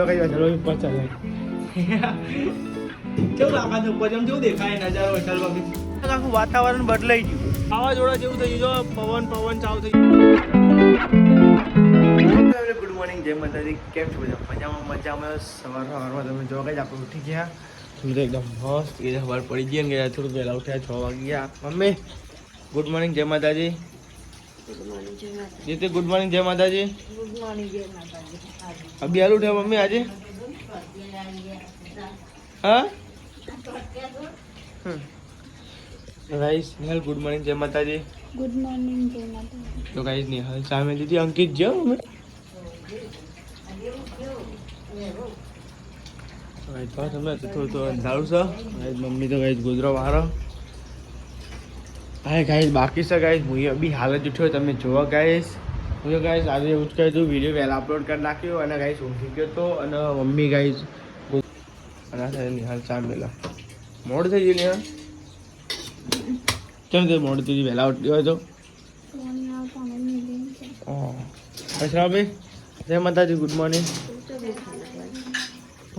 ચલો ઉપર ચાલે કેવું ઉપર જેમ દેખાય? નજારો બાબી આખું વાતાવરણ બદલાઈ ગયું. વાવાઝોડા જેવું થઈ ગયું પવન પવન ચાલુ થઈ ગયું. ગુડ મોર્નિંગ જય માતાજી. કેમ છો બધા? મજામાં મજામાં? સવાર સવારમાં તમે જો કઈ આપણે ઉઠી ગયા. સૂર્ય એકદમ મસ્ત. એ સવાર પડી ગઈ ને ગયા થોડું વહેલા ઉઠ્યા છ વાગ્યા. ગયા મમ્મી ગુડ મોર્નિંગ જય માતાજી. જીતે ગુડ મોર્નિંગ જય માતાજી. અભી હાલ ઠે મમ્મી આજે? હા? ગાઈસ નિહાલ ગુડ મોર્નિંગ જય માતાજી. ગુડ મોર્નિંગ જય માતાજી. તો ગાઈસ નિહાલ સામે દીદી અંકિત જો અમે. તમે તો થોડું તો અંધારું છે. મમ્મી તો ગાઈસ ગોદરો વાળો હા ગાઈસ બાકી છે ગાઈસ હું અભી હાલ જ ઉઠ્યો. તમે જોવા ગાઈસ હું ગાઈસ આજે કહ્યું હતું વીડિયો વહેલા અપલોડ કરી નાખ્યો અને ગાઈસ ઊંઘી ગયો તો અને મમ્મી ગાઈસ અને આ સાથે નિહાલ ચા મેલા. મોડ થઈ ગયું નિહાલ? કેમ તે મોડ? થઈ વહેલા ઉઠ્યો હોય તો? ફોન આવતા મને બેન છે અશરાભાઈ જય માતાજી ગુડ મોર્નિંગ શું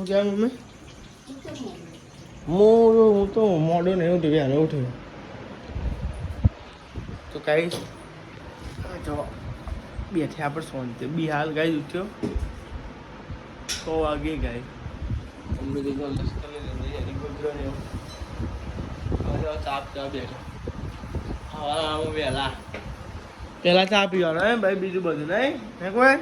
કહેવાય મમ્મી? હું હું તો મોડો નહીં ઉઠ્યો વહેલો ઉઠ્યો. તો કાંઈ જો બેઠે આપણે સોનતે બી હાલ ગાઈ ઉઠ્યો. છો વાગે ગાય અમને તો ચાપ ચા બેઠો. વહેલા પેલા ચા પીવાનો એમ ભાઈ બીજું બધું નહીં. હે કોઈ?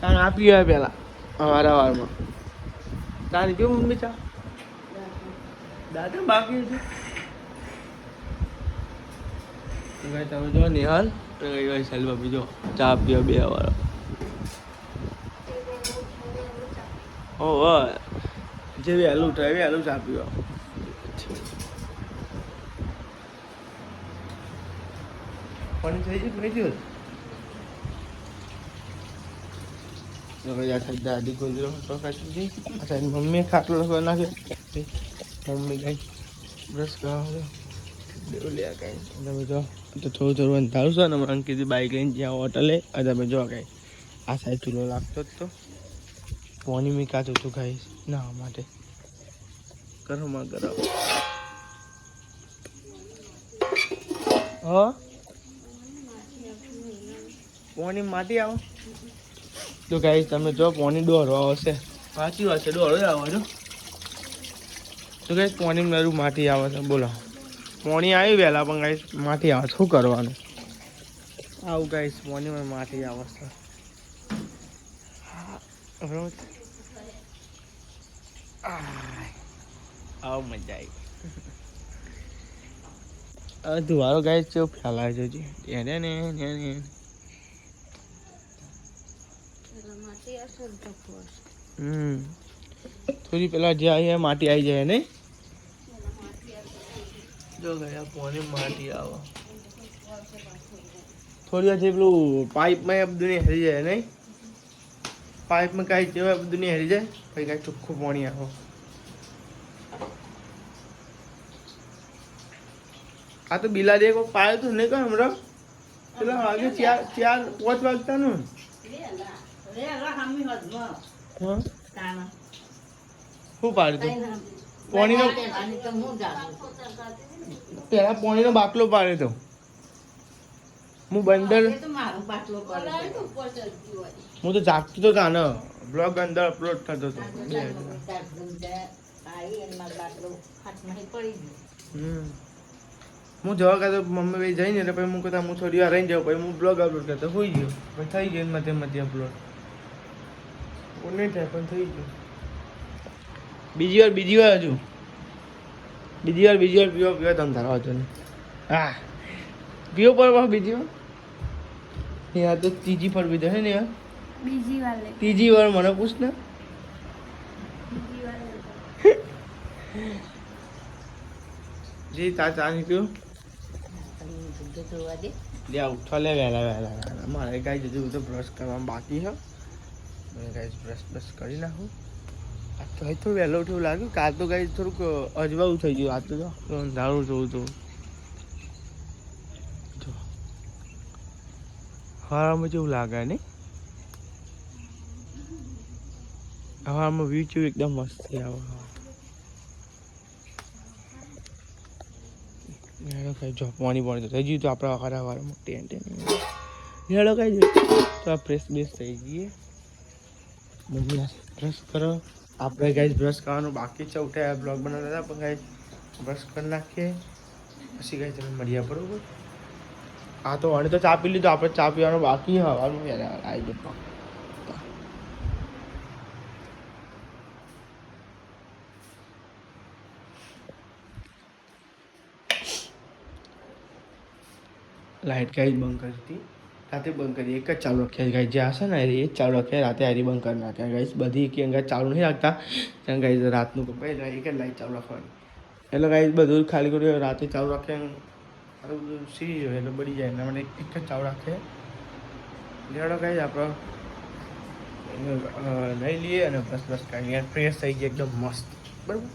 ચા ના પીવાય પેલા અમારા વારમાં. ચા નહીં પીવું મમ્મી ચા? દાદા બાકી છે. તો ભાઈ તમે જો નિહાલ. તો કઈ ભાઈ સેલ બાપી જો ચા પીવા બે વાળો. ઓ જે વહેલું ઉઠાય વહેલું ચા પીવા પણ થઈ ગયું નહીં થયું? દાદી ગોદરો હતો આ મમ્મીએ ખાટલો લખવા નાખ્યો મમ્મી કાંઈ બ્રશ કરવા દેવું લે કાંઈ તમે જો તો થોડું થોડું અંધારું છે ને, હમણાં અંકિત બાઈક લઈને જ્યાં હોટલે આ તમે જો કાંઈ આ સાઈડ ચૂલો લાગતો જ તો. પોની મેં કાચું હતું ખાઈશ ના માટે. કરો, માં કરો. પોની માટી આવો? તો ગાઈશ તમે જો પોની દોરો આવશે. સાચી વાત છે, દોરો આવો છો તો ગાઈશ પોની મારું માટી આવે છે બોલો. પોણી આવી વહેલા પણ ગાઈશ માથી આવે શું કરવાનું? આવું ગાઈશ પોણી માં માટી આવે છે આવ મજા આવી. ધુવારો ગાય ચો ફેલાય છે જી એને ને એને ને હમ. થોડી પેલા જે આવી માટી આવી જાય નહીં? જો ગયા પોને માટી આવે. થોડી વાર જે પેલું પાઇપમાં એ બધું નહીં હરી જાય નહીં? પાઇપમાં કાંઈ જેવા બધું નહીં હરી જાય પછી કાંઈ ચોખ્ખું પાણી આવો. આ તો બિલાડી એક કોઈ પાયો તો નહીં કહો હમણાં? પેલા વાગે ચાર ચાર પાંચ વાગતાનું. નું શું પાડ્યું પોણીનો પેલા પોણીનો બાટલો પાડે તો. હું બંદર હું તો જાગતો તો તાને બ્લોગ અંદર અપલોડ થતો હતો. હમ. હું જવા કાતો મમ્મી ભાઈ જઈને એટલે પછી હું કહેતા હું થોડી વાર રહીને જાઉં. પછી હું બ્લોગ અપલોડ કરતો. હોઈ ગયો. પછી થઈ ગયો મધ્ય મધ્ય અપલોડ નહીં થાય પણ થઈ ગયું. બીજી વાર બીજી વાર હજુ. બીજી વાર બીજી વાર પીવો પીવો તમે ધરાવો છો ને. હા. પીવો પર બીજી વાર? એ આ તો ત્રીજી પર પીધો છે ને યાર. બીજી વાર ત્રીજી વાર મને પૂછ ને. બીજી જી તા ચા નહીં પીવો લે ઉઠવા લે વહેલા વહેલા વહેલા મારે કાંઈ જતું તો બ્રશ કરવાનું બાકી છે. મને કાંઈ બ્રશ બ્રશ કરી નાખું. તો થોડું વહેલો ઉઠવું લાગ્યું. કાલ તો કાંઈ થોડુંક અજવાળું થઈ ગયું આ તો અંધારું જોવું તો. હવામાં જેવું લાગે નહીં? હવામાં વ્યૂ ચેવું એકદમ મસ્ત થઈ આવે જોપવાની પાણી થઈ ગયું. તો આપણા વાળા વાળા મોટી એન્ટેન હેડો કઈ તો આ પ્રેસ બેસ થઈ ગઈ મમ્મી ફ્રેશ કરો. આપણે ગાઈઝ બ્રશ કરવાનું બાકી છે. ઉઠાય બ્લોગ બનાવતા હતા, પણ ગાઈઝ બ્રશ કરી નાખીએ. પછી ગાઈઝ તમે મળ્યા બરોબર? હા તો અણે તો ચા પી લીધું, આપણે ચા પીવાનું બાકી હવાનું યાર આવી ગયો લાઇટ જ બંધ કરી હતી. રાતે બંધ કરી, એક જ ચાલુ રાખ્યા ગાઈસ જે હશે ને, એ જ ચાલુ રાખ્યા રાતે હારી બંધ કરી નાખ્યા ગાઈસ બધી એક અંગા ચાલુ નહીં રાખતા. ત્યાં ગાઈસ રાતનું કપાય એટલે એક જ લાઈટ ચાલુ રાખવાની. એટલે ગાઈસ બધું ખાલી કર્યું રાતે ચાલુ રાખે આ બધું સી જાય એટલે બળી જાય. એના માટે એક જ ચાલુ રાખે લેડો ગાઈસ આપણે. લઈ લઈએ અને બસ બસ, કાંઈ ફ્રેશ થઈ ગઈ એકદમ મસ્ત. બરાબર?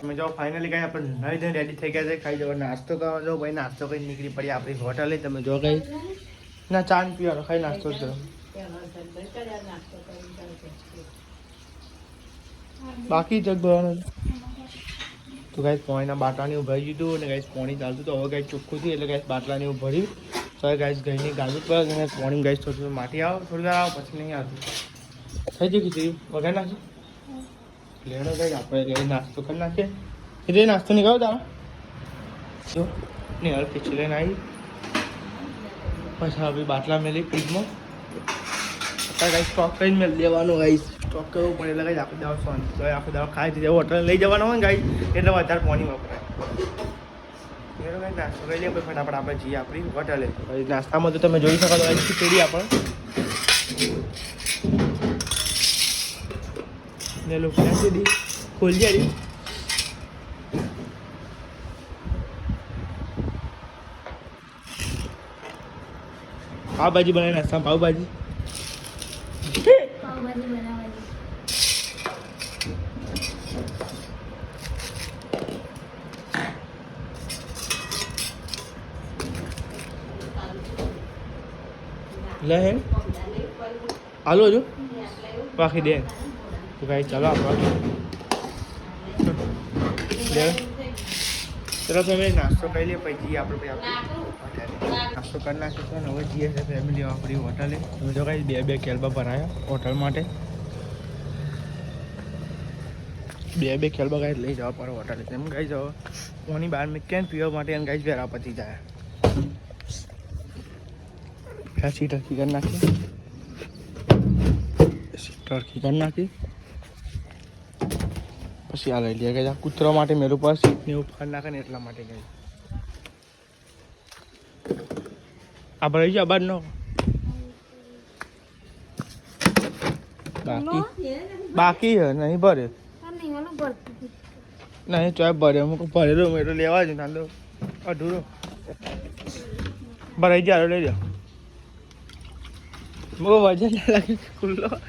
તમે જો ફાઇનલી કાંઈ આપણે નહીં ધઈને રેડી થઈ ગયા છે. ખાઈ જવા નાસ્તો કરવા જો ભાઈ, નાસ્તો કરી નીકળી પડી આપણી હોટલે તમે જો કઈ ના, ચા ને પીવાનો, ખાઈ નાસ્તો જ બાકી જગ ભરવાનું તો ગાઈસ પોણીના બાટલાને ઉભરી ભરી દીધું અને ગાઈસ પોણી ચાલતું તો હવે ગાઈસ ચોખ્ખું થયું એટલે ગાઈસ બાટલાને એવું ભર્યું. તો હવે ગાઈસ ઘરની ગાજુ પર અને પોણી ગાઈસ થોડું થોડું માટી આવો, થોડી વાર આવો, પછી નહીં આવતું. થઈ ગયું કીધું વગર નાખી લેણો ગાઈસ આપણે લઈ નાસ્તો કરી નાખીએ. એટલે નાસ્તો તારો તારા? જો ને હવે ખીચડી લઈને આવી. પછી હવે બાટલા મેલી ફ્રીજમાં. ગાઈસ સ્ટોક કરીને મેળ દેવાનો ગાઈસ સ્ટોક કરવો પડે એટલે આખો દાવ સોન તો આખો દાવ ખાઈ દીધે હોટલ લઈ જવાનો હોય ને ગાઈસ એટલે વધારે પાણી વપરાય. નાસ્તો કરી લઈએ ફટાફટ આપણે જઈએ આપણી હોટલે નાસ્તામાં તો તમે જોઈ શકો ગાઈસ ખીચડી આપણે ખોલી જાય પાવભાજી બનાવી નાસ્તા પાવભાજી? લે હે. આલો જો બાકી દે. તો ભાઈ ચાલો આપણે ચલો ફેમિલી નાસ્તો કરી લઈએ, પછી આપણે પછી આપણે નાસ્તો કરી નાખીશું અને હવે જઈએ છે ફેમિલી આપણી હોટલે તમે જો કાંઈ બે બે કેલબા ભરાયા હોટલ માટે. બે બે કેલ્બા ગાઈ લઈ જવા પડે હોટલે તેમ ગાઈ જવા ઓની બહાર મેં કેમ પીવા માટે? એમ ગાઈ વેરા પતી જાય. ત્યાં સીટ હરકી કરી નાખી સીટ હરકી કરી નાખી પછી આ લઈ લઈએ. કે કૂતરા માટે મેરું પર સીટ ને એવું નાખે ને એટલા માટે ગઈ આ ભરાઈ જાય બાર નો. બાકી. બાકી હે, નહીં ભરે. નહીં ચોય ભરે, અમુક ભરેલો મેરો લેવા જ નાંદો અઢૂરો ભરાઈ જાય લઈ જાઓ બહુ વજન ના લાગે ખુલ્લો. બહાર.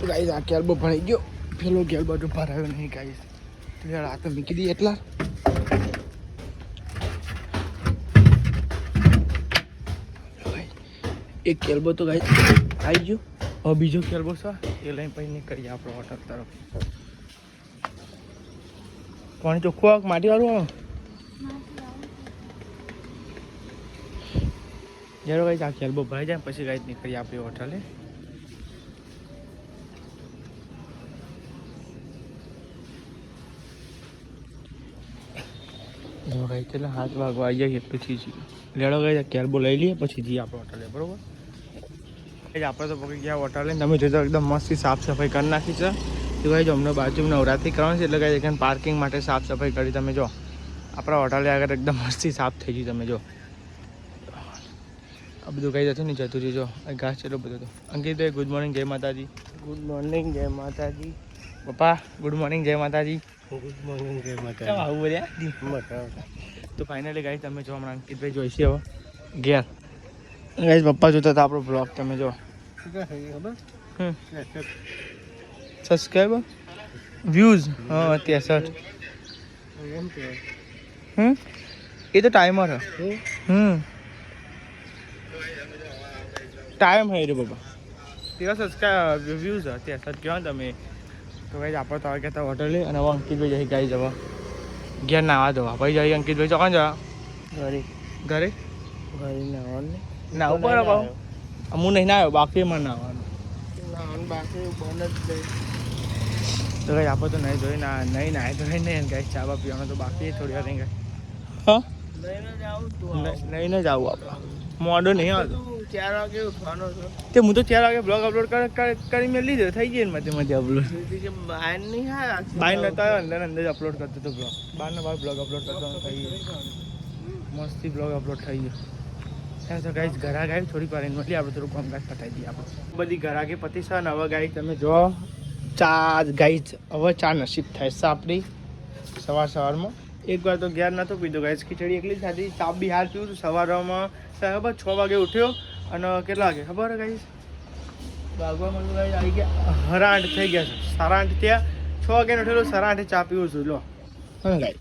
તો ગાઈસ, આ કેલ્બો ભરાઈ ગયો? પેલો કેલ્બો તો ભરાયો નહીં ગાઈસ તો યાર આ તો મૂકી દઈએ એટલા. એક કેલ્બો તો ગાઈ આવી ગયો. હવે બીજો કેલ્બો છે. એ લઈને પછી નીકળીએ આપણો હોટલ તરફ. પાણી ચોખ્ખું આવે માટી વાળું આવે? જ્યારે ગાઈ આ કેલ્બો ભરાઈ જાય પછી ગાઈ નીકળીએ આપણી હોટલે ગાઈ એટલે હાથ વાગવા આવી જાય પછી લેડો ગઈ કેરબો લઈ લઈએ, પછી જઈએ આપણે હોટલે બરોબર? આપણે તો પકડી ગયા હોટલે. તમે જોજો એકદમ મસ્ત સાફ સફાઈ કરી નાખી છે. તો ગાઈ જો અમને બાજુ નવરાત્રી કરવાની છે, એટલે ગાઈ એકદમ પાર્કિંગ માટે સાફ સફાઈ કરી, તમે જો. આપણા હોટલે આગળ એકદમ મસ્તી સાફ થઈ ગઈ તમે જો. આ બધું કહી જતું નહીં જતું જો ઘાસ ચેલો બધો અંકિત ગુડ મોર્નિંગ જય માતાજી. ગુડ મોર્નિંગ જય માતાજી. પપ્પા ગુડ મોર્નિંગ જય માતાજી. ગુડ મોર્નિંગ જય માતાજી. આવું બોલ્યા? તો ફાઇનલી ગાઈ તમે જો હમણાં અંકિતભાઈ જોઈશે હવે. ઘેર ગાઈ પપ્પા જોતા હતા આપણો બ્લોગ તમે જો. સબસ્ક્રાઈબર વ્યૂઝ હા ત્રેસઠ હમ? એ તો ટાઈમર હમ? ટાઈમ હે રે બાબા તેવા સબસ્ક્રાઈબ વ્યૂઝ અત્યારે સર. કહો તમે? તો ભાઈ આપણે તો કહેતા હોટલે અને હવે અંકિતભાઈ જઈ ગાઈ જવા. ઘેર નાવા દવા ભાઈ જઈ અંકિતભાઈ ચોકન જવા? ઘરે. ઘરે? ઘરે નાવાનું ના ઉપર આવો હું નહીં ના આવ્યો બાકી એમાં નાવાનું. બાકી બંધ જ તો ભાઈ આપણે તો નહીં જોઈ ના નહીં નાય તો નહીં નહીં ગાઈ ચા બા પીવાનું તો બાકી થોડી વાર નહીં ગાય હા? લઈને જ આવું નહીં નહીં જ આવું આપણે. મોડો નહીં આવતો ચાર વાગે ઉઠવાનો છો. તે હું તો ચાર વાગે બ્લોગ અપલોડ કરી મેં લીધો થઈ ગયો મધ્ય મધ્ય અપલોડ બહાર નહીં હા બહાર નતો આવ્યો અંદર અંદર જ અપલોડ કરતો હતો બ્લોગ બહારનો બહાર બ્લોગ અપલોડ કરતો થઈ ગયો. મસ્તી બ્લોગ અપલોડ થઈ ગયો. એમ તો ગાઈસ ઘરા ગાઈ થોડી વાર એની આપણે થોડું કામકાજ પતાવી દઈએ આપણે. બધી ઘરાકે પતી છે ને હવે ગાઈ તમે જો ચા ગાઈસ હવે ચા નસીબ થાય છે આપણી સવાર સવારમાં. એક વાર તો ઘેર નહોતો પીધો ગાઈસ ખીચડી એકલી ખાધી. ચા બી હાર પીવું સવારમાં ખબર છ વાગે ઉઠ્યો. અને કેટલા વાગે? ખબર ગાઈસ? વાગવામાં તો ગાઈસ આવી ગયા. હરા આઠ થઈ ગયા છે. સારા આઠ થયા. છ વાગે ઉઠેલો સારા આઠે ચા પીવું છું. લો. હા ગાઈ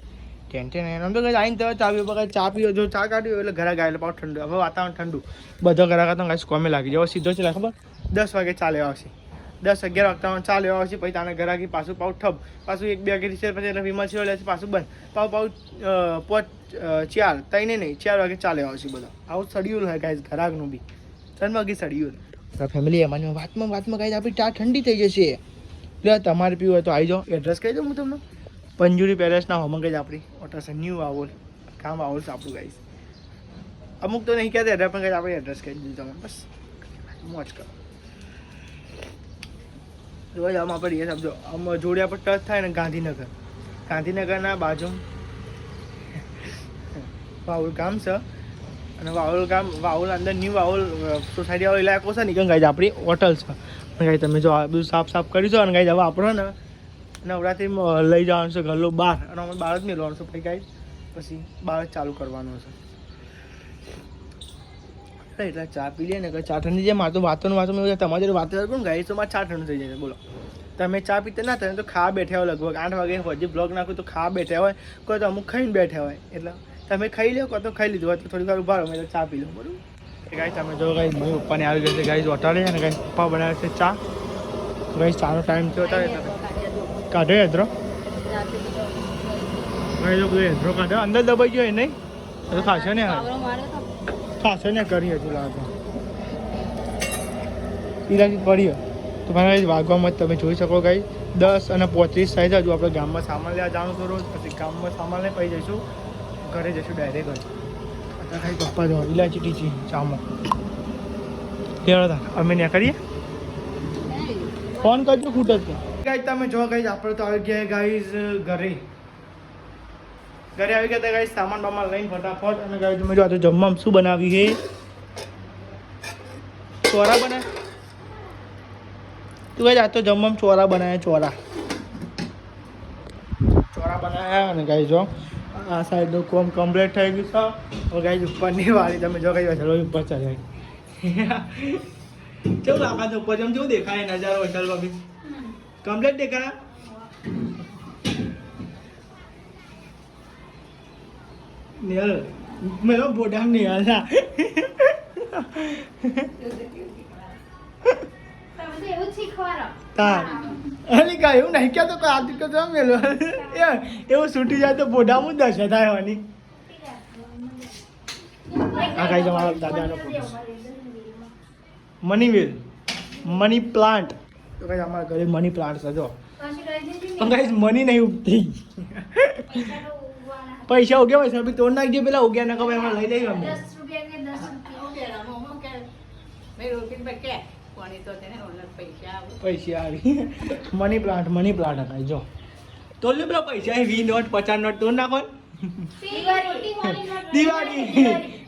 ટેન્શન તો કઈ આવીને તરત ચા પીવો કઈ ચા પીવો જો ચા કાઢ્યો એટલે ઘરે ગાય એટલે પાછું ઠંડુ. હવે વાતાવરણ ઠંડુ. બધો ઘરે તો ગાઈસ કોમે લાગી જાય સીધો છે ખબર? દસ વાગે ચા લેવા આવશે. દસ અગિયાર વાગતામાં ચા લેવા આવશે. પછી તાને ઘરે પાછું પાઉં ઠપ પાછું એક બે વાગે છે પછી એટલે વિમલ છે. એટલે પાછું બંધ. પાઉં પાઉ પોચ ચાર. તઈને નહીં ચાર વાગે ચા લેવા આવશે બધા. આવું સડિયુલ હોય ગાઈસ ઘરાકનું બી. ત્રણ વાગે સડિયુલ ફેમિલી એમાં વાતમાં વાતમાં ગાઈસ આપણી ચા ઠંડી થઈ જશે. એટલે તમારે પીવું હોય તો આવી જાઓ. એડ્રેસ કહી દઉં હું તમને? પંજુરી પેલેસના હોમંગ જ આપણી. ઓટો છે ન્યૂ આવોલ કામ આવોલ છે આપણું ગાઈસ અમુક તો નહીં કહેતા એડ્રેસ પણ કઈ આપણે એડ્રેસ કહી દીધું તમે બસ. મોજ કરો. રોજ આમ આપણે એ સમજો આમ જોડિયા પર ટચ થાય ને ગાંધીનગર. ગાંધીનગરના બાજુ પાઉલ ગામ છે. અને વાઉલ ગામ વાઉલ અંદર ન્યૂ વાઉલ સોસાયટી વાળો ઇલાકો છે ને કે ગાઈ આપણી હોટલ છે. અને ગાઈ તમે જો આ બધું સાફ સાફ કરી દો અને ગાઈ હવે આપણો ને નવરાત્રિમાં લઈ જવાનું છે ગલ્લો બહાર. અને અમે બહાર જ મેળવાનું છે પછી ગાઈ પછી જ ચાલુ કરવાનું છે. એટલે ચા પી લે ને કે ચા ઠંડી જાય મારે તો વાતો વાતો મેં તમારી જોડે વાત કરું ગાઈ તો મારે ચા ઠંડુ થઈ જાય? બોલો. તમે ચા પીતા ના તમે તો ખા બેઠા હોય લગભગ. આઠ વાગે હજી બ્લોગ નાખું તો ખા બેઠા હોય. કોઈ તો અમુક ખાઈને બેઠા હોય. એટલે તમે ખાઈ લો કોઈ તો ખાઈ લીધું. હોય તો થોડી વાર ઊભા રહો, મેં ચા પી લો બરાબર ગાઈ તમે જો ગાઈ મમ્મી પપ્પાને આવી છે ગાઈ ઓટાડે અને ગાઈ પપ્પા બનાવે છે ચા. ગાઈ ચાનો ટાઈમ થયો હતા કાઢો કાઢે હેદરો ગાઈ જો બધું હેદરો કાઢે. અંદર દબાઈ ગયો એ નહીં. તો ખાશો ને ખાશો ને કરી હજુ લાગે ઈરાજી પડી તો મારા વાગવામાં તમે જોઈ શકો ગાઈ દસ અને પોત્રીસ સાઈઝ હજુ આપણે ગામમાં સામાન લેવા જવાનું તો રોજ. પછી ગામમાં સામાન લઈ પડી જઈશું. ઘરે જઈશું ડાયરેક્ટ અત્યારે ખાઈ પપ્પા જો ઇલાયચી ટીચી, ચામો. લેવડો અમે ત્યાં કરીએ? ફોન કરજો ખૂટ જ ગાઈ તમે જો ગાઈ આપણે તો આવી ગયા ગાઈઝ ઘરે. ઘરે આવી ગયા ગાઈ સામાન બામાન લઈને ફટાફટ. અને ગાઈ તમે જો આજે જમવામાં શું બનાવ્યું છે? ચોરા બને તું ગાઈ આ તો જમવામાં ચોરા બનાવ્યા ચોરા. ચોરા બનાવ્યા અને ગાઈ જો. આ સાઈડનું કોમ કમ્પ્લીટ થઈ ગયું છે. હવે ગાઈ ઉપરની વાળી તમે જો કઈ ચલો ઉપર ચાલે કેવું લાગે છે ઉપર જેમ જેવું દેખાય નજારો હોટલ બાબી કમ્પ્લીટ દેખાય? નિયલ મેરો બોડા નિયલ ના. તમે તો એવું શીખવાડો. તાર અરે કાંઈ એવું નહીં કહેતો કે આદિ તો મેલો. એ, એવું છૂટી જાય તો બોડામાં જ દશા થાય હોવાની આ કાંઈ તમારા દાદાનો ફોટો મની વેલ મની પ્લાન્ટ. તો કાંઈ અમારા ઘરે મની પ્લાન્ટ છે, જો. પણ કાંઈ મની નહીં ઉગતી. પૈસા ઉગ્યા હોય, સાહેબ, તોડ નાખજે પેલા, ઉગ્યા ના ખબર એમાં લઈ લઈ અમે. દસ રૂપિયા કે દસ રૂપિયા? પૈસા આવી મની પ્લાન્ટ મની પ્લાન્ટ હતા જો તો લે પેલા પૈસા અહીં વી નોટ પચાસ નોટ તો નાખો ને. દિવાળી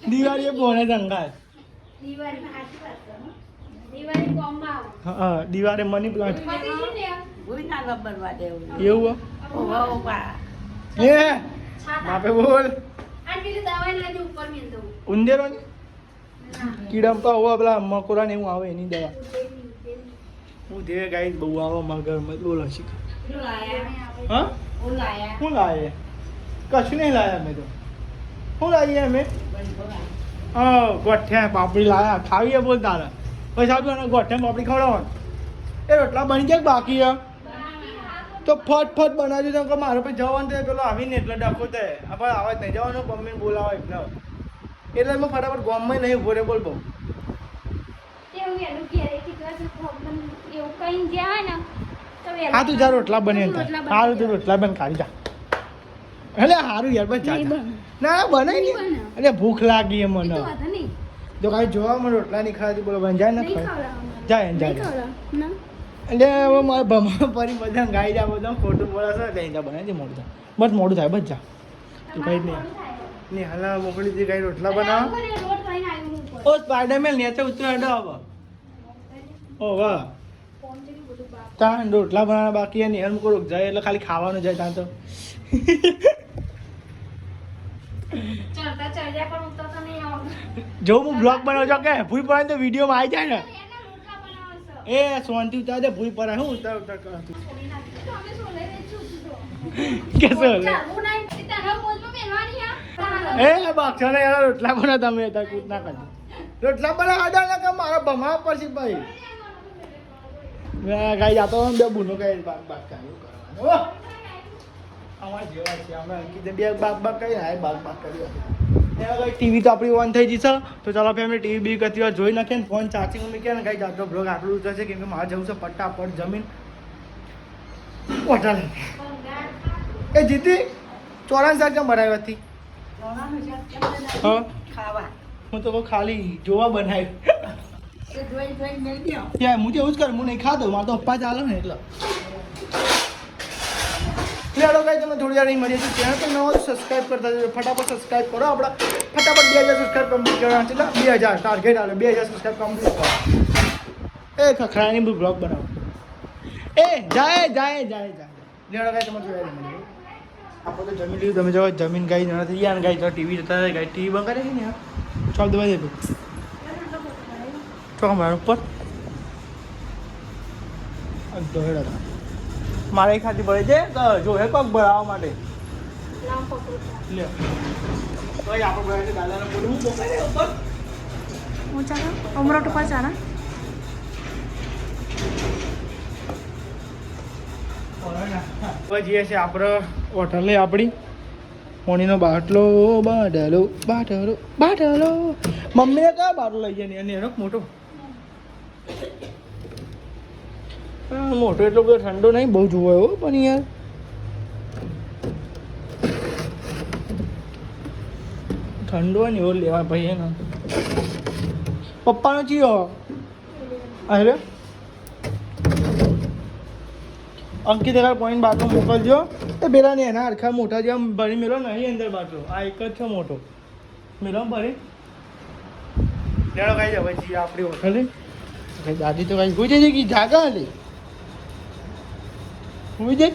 દિવાળી એ બોને છે હો. Diwali money plant? એવું હો? એ છાતા. બોલ ઉંદેરો ને ના. કીડમ હોવા પેલા મકોરા ને એવું આવે એની દવા. હું ધીરે ગાઈ બહુ આવો મારા ઘરમાં બોલો શીખ. હા. શું લાવે કશું નહીં લાયા મેં તો. શું લાવીએ અમે? હા ગોઠ્યા પાપડી લાયા. ખાવીએ બોલ તારા. પછી ને ગોઠિયા પાપડી ખવડાવવાનું. એ રોટલા બની ગયા બાકી તો ફટ ફટ બનાવજો. તો કે મારે પછી જવાનું થાય પેલો આવીને એટલે ડખો થાય આપણે આવે જ નહીં જવાનું મમ્મીને બોલાવો એટલે. એટલે મેં ફટાફટ ગોમમાં નહીં ઊભો રે બોલ બહુ. એવું કઈ હોય ને તો જા રોટલા બને સારું તું રોટલા બન ખાઈ જા. એટલે સારું યાર બસ જા નહીં બને. ના બનાવી નહીં ને એટલે ભૂખ લાગી મને. નહીં. જો કાંઈ જોવા મને રોટલા નહીં ખાવાથી બોલો બંજાય ન નહીં ખાય જાય જાય એટલે હવે મારે ભમણ ફરી બધા ગાઈ જા બધા ખોટું બોલાશે એટલે અહીંયા બનાવી મોડું થાય. બસ મોડું થાય બસ જા. તું કઈ નહીં. મોડું હાલા મોકલી દે કાંઈ રોટલા બનાવ. કરે. ઓ સ્પાઈડરમેન નીચે ઉતરો હેડો હવે. ઓ વાહ. ત્યાં રોટલા બનાવવાના બાકી અને હેર મૂકો જાય એટલે ખાલી ખાવાનું જાય ત્યાં તો. જો હું બ્લોગ બનાવું છું કે ભૂઈ પડે તો વિડીયોમાં આવી જાય ને. એના. એ સોનથી ઉતાર દે ભૂઈ પડે હું ઉતાર ઉતાર છું. કે સોલે એ બાક્ષા ને યાર રોટલા બનાવ તમે ત્યાં કૂટ ના કરજો રોટલા બનાવ આડા ના કે મારા ભમા પછી ભાઈ. ગાઈ જાતો બે બુનો કઈ બાપ બાપ કર્યો કરવાનું. જેવા છે અમે કીધું બે બાગ બાગ કરી હા બાગ બાગ કર્યું ટીવી તો આપણી ઓન થઈ જશે તો ચાલો ફેમિલી ટીવી બી કરતી વાર જોઈ નાખીએ ને ફોન ચાર્જિંગ મૂકીએ ને કઈ જાતો બ્લોગ આટલું છે કેમ કે મારે જવું છે પટ્ટાપટ જમીન હોટલ એ જીતી ચોરાણ હજાર કેમ બનાવી હતી હા હું તો ખાલી જોવા બનાવ્યું ત્યાં તો એવું જ કરું હું નહીં ખાતો મારે તો પપ્પા ચાલે ને એટલે. લેડો કઈ તમે થોડી વાર મળીએ છીએ. ચેનલ પર નવો સબસ્ક્રાઇબ કરતા જજો. ફટાફટ સબસ્ક્રાઇબ કરો આપણા. ફટાફટ બે હજાર સબસ્ક્રાઇબ કમ્પ્લીટ કરવાના છે એટલે બે હજાર. ટાર્ગેટ આવે બે હજાર સબસ્ક્રાઇબ કમ્પ્લીટ કરો એ ખખરાની બ્લોગ બનાવો. એ, જાય જાય જાય જાય. લેડો કઈ તમે જોયા મળીએ. આપણે તો લીધું. તમે જો જમીન ગાઈ જણા થઈ ગયા ગાઈ તો ટીવી જતા ગાઈ ટીવી બંધ કરે છે ને ચાલ દવા દે તું ઉપર. મારે એક ખાતી પડે છે જો હે પગ ભરાવા માટે. ને ઉપર. હવે જઈએ છીએ આપણે હોટલે આપણી પોણીનો બાટલો બાટલો બાટલો બાટલો. મમ્મીને કયા બાટલો લઈ જાય એનો મોટો હા, મોટો એટલો બધો ઠંડો નહીં બહુ જોવો એવો પણ યાર. ઠંડો હોય ને એવો લેવા ભાઈ એના. પપ્પાનો ચિયો? અરે અંકિત એકાર પોઈન્ટ બાટલો મોકલજો. એ પેલા ને એના હરખા મોટા જેમ ભરી મેળો નહીં અંદર બાટલો આ એક જ છે મોટો મેળો ભરી? લેડો ખાઈ જવાય પછી આપણી હોટલે કઈ દાદી તો કઈ કોઈ છે કે જાગા હલી જઈ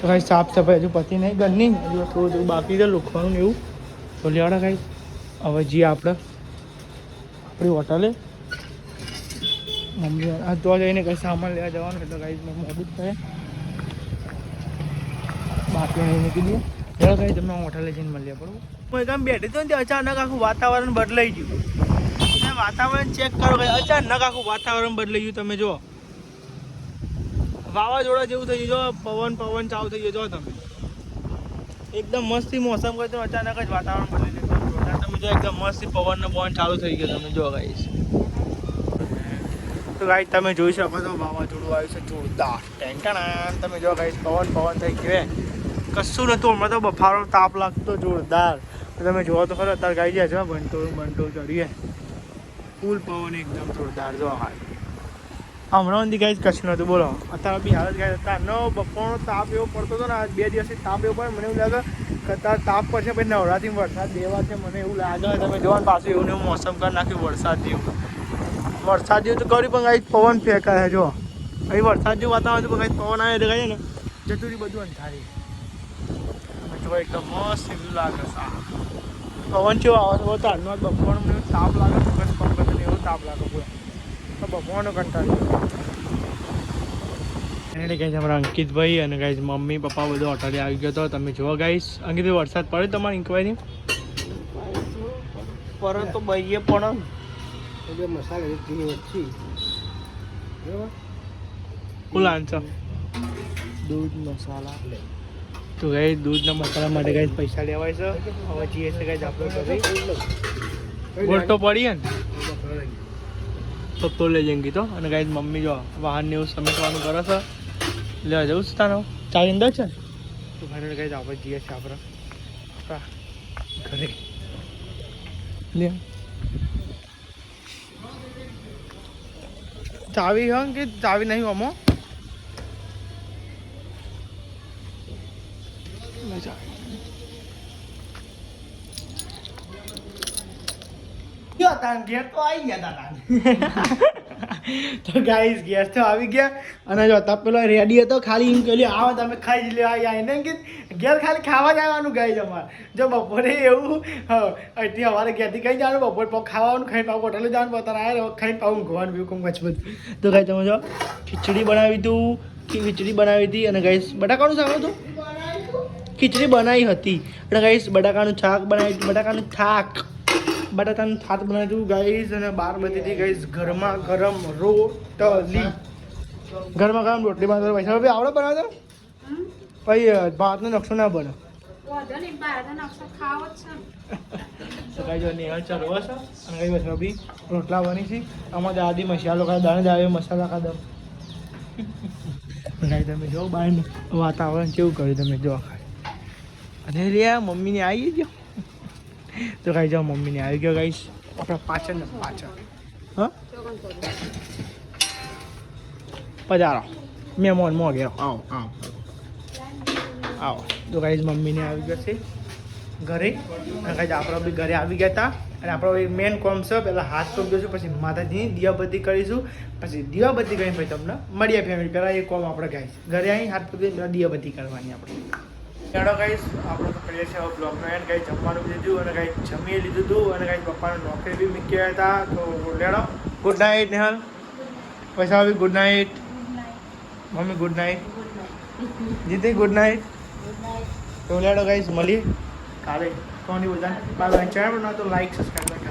તો કઈ સાફ સફાઈ હજુ પતી નહીં, ઘરની હજુ થોડું થોડું બાકી છે, લોખવાનું એવું. તો લેવાડે કઈ. હવે જઈએ આપણે. આપણી હોટલે. મમ્મી આ તો જઈને કઈ સામાન લેવા જવાનું એટલે કઈ મોડું જ થાય બાકી નહીં દઈએ. ચાલો કઈ તમને હોટલે જઈને મળીએ, બરોબર? બેઠી તો ને અચાનક આખું વાતાવરણ બદલાઈ ગયું. વાતાવરણ ચેક કરો અચાનક આખું વાતાવરણ બદલાઈ ગયું, તમે જો વાવાઝોડા જેવું થઈ ગયું પવન પવન ચાલુ થઈ ગયો, જો તમે. એકદમ મસ્તી મોસમ કરી તો અચાનક જ વાતાવરણ બદલી જોરદાર તમે જો એકદમ મસ્તી પવનનો પવન ચાલુ થઈ ગયો તમે, જો ગાઈશ તો ગાઈ તમે જોઈ શકો છો વાવાઝોડું આવ્યું છે જોરદાર. ટેન્શન તમે જો ગાઈશ પવન પવન થઈ ગયો કશું નતું હમણાં તો બફારો તાપ લાગતો જોરદાર. તમે જોવો તો ખરો, અત્યારે ગાઈ જાય છે બંટો બંટોળ ચડીએ. ફૂલ પવન એકદમ જોરદાર, જો હાલ. હમણાં સુધી ગાઈસ કશું નતું બોલો. અત્યારે બી હાલત કાંઈ હતા ન બપોરનો તાપ એવો પડતો હતો ને, આજ બે દિવસથી તાપ એવો પડે મને એવું લાગે કે અત્યારે તાપ પડશે પછી નવરાત્રી વરસાદ દેવા છે, મને એવું લાગે. તમે જોવાનું પાછું એવું ને એવું મોસમ કરી નાખ્યું, વરસાદ જેવું. વરસાદ જેવું તો કર્યું, પણ ગાઈસ પવન ફેંકાય જો. અહીં વરસાદ જેવું વાતાવરણ હતું પણ ગાઈસ પવન આવે એટલે ગાઈ ને જતું રહ્યું બધું અંધારી. જો એકદમ મસ્ત એવું લાગે. પવન જેવો આવે છે તો હાલમાં બપોરનો મને તાપ લાગે બસ પંકજ એવો તાપ લાગે પૂરો તો બપોરનો કંટાળો એને છે અમારા અંકિતભાઈ અને ગાઈઝ મમ્મી પપ્પા બધો અટાડી આવી ગયો હતો તમે જુઓ ગાઈઝ અંકિતભાઈ વરસાદ પડે તમારી ઇન્કવાયરી પરંતુ ભાઈએ પણ. એટલે મસાલા એક ઓછી. કુલ આન્સર દૂધ મસાલા. તો ગાઈઝ દૂધના મસાલા માટે ગાઈઝ પૈસા લેવાય છે. હવે જઈએ છે ગાઈઝ આપણે તો પડીએ ને તો તો લઈ જઈએ અંકિતો અને ગાઈઝ મમ્મી જો વાહન ને એવું સમેટવાનું કરે છે. લેવા જવું છે તાનો ચાલી અંદર છે? તો ઘરે ગાઈઝ આપણે જઈએ છીએ આપણે. હા, ઘરે. લે. ચાવી હા કે ચાવી નહીં અમો તો ગાઈસ ઘેર તો આવી ગયા. અને જો તા પેલો રેડી હતો, ખાલી એમ કહ્યું આવો, તમે ખાઈ જ લે આ એને કે, ઘેર ખાલી ખાવા જ આવવાનું ગાઈસ અમારે. જો બપોરે એવું અહીંથી અમારે ઘેરથી કઈ જવાનું, બપોરે પાવ ખાવાનું ખાઈ પાવ હોટલે જવાનું પોતાના આવ્યા ખાઈ પાવ ઊંઘવાનું બી કોમ મજબૂત તો ગાઈ તમે જો, ખીચડી બનાવી હતું ખીચડી બનાવી હતી, અને ગાઈસ બટાકાનું શાક હતું? ખીચડી બનાવી હતી. અને ગાઈસ બટાકાનું શાક બનાવી, બટાકાનું થાક. બટાકાનું થાત બનાવ્યું હતું ગાઈસ અને બાર હતી ગાઈસ ગરમા ગરમ રોટલી. ઘરમાં ગરમ રોટલી બનાવતો પૈસા ભાઈ આવડે બનાવતો? પછી ભાતનો નકશો ના બને. રોટલા બની છે. આમાં દાદી મસાલો ખાધા દાણે દાવે મસાલા ખાધા. તમે જો બહારનું વાતાવરણ કેવું કર્યું તમે જો ખાય અને રે મમ્મીને આવી ગયો તો ખાઈ જાઓ મમ્મીને આવી ગયો ગાઈશ આપણે પાછળ ને પાછળ. હા? પધારો. મહેમાન મો ગયો આવો આવો. આવો. તો ગાઈઝ મમ્મીને આવી ગયો છે ઘરે. અને કાંઈ આપણે બી ઘરે આવી ગયા હતા અને આપણો મેન કોમ છે પહેલાં હાથ તો જોઈશું પછી માતાજીની દિયાબત્તી કરીશું. પછી દિયાબત્તી કરીને પછી તમને મળીએ ફેમિલી પહેલાં એ કોમ આપણે ગાઈશ ઘરે આવી હાથ પગ દિવાબત્તી કરવાની આપણે. ચાલો ગાઈશ આપણે તો કરીએ છીએ હવે બ્લોગનો એન્ડ કંઈ જમવાનું લીધું અને કંઈક જમી લીધું હતું અને કંઈક પપ્પાને નોકરી બી મૂક્યા હતા. તો લેડો ગુડ નાઇટ નિહાલ પૈસા બી good night mummy good night Jeeti good night તો લેડો ગાઈસ મળીએ. કાલે કોની બધા? Bye bye. ચેનલ ના તો લાઈક સબસ્ક્રાઈબ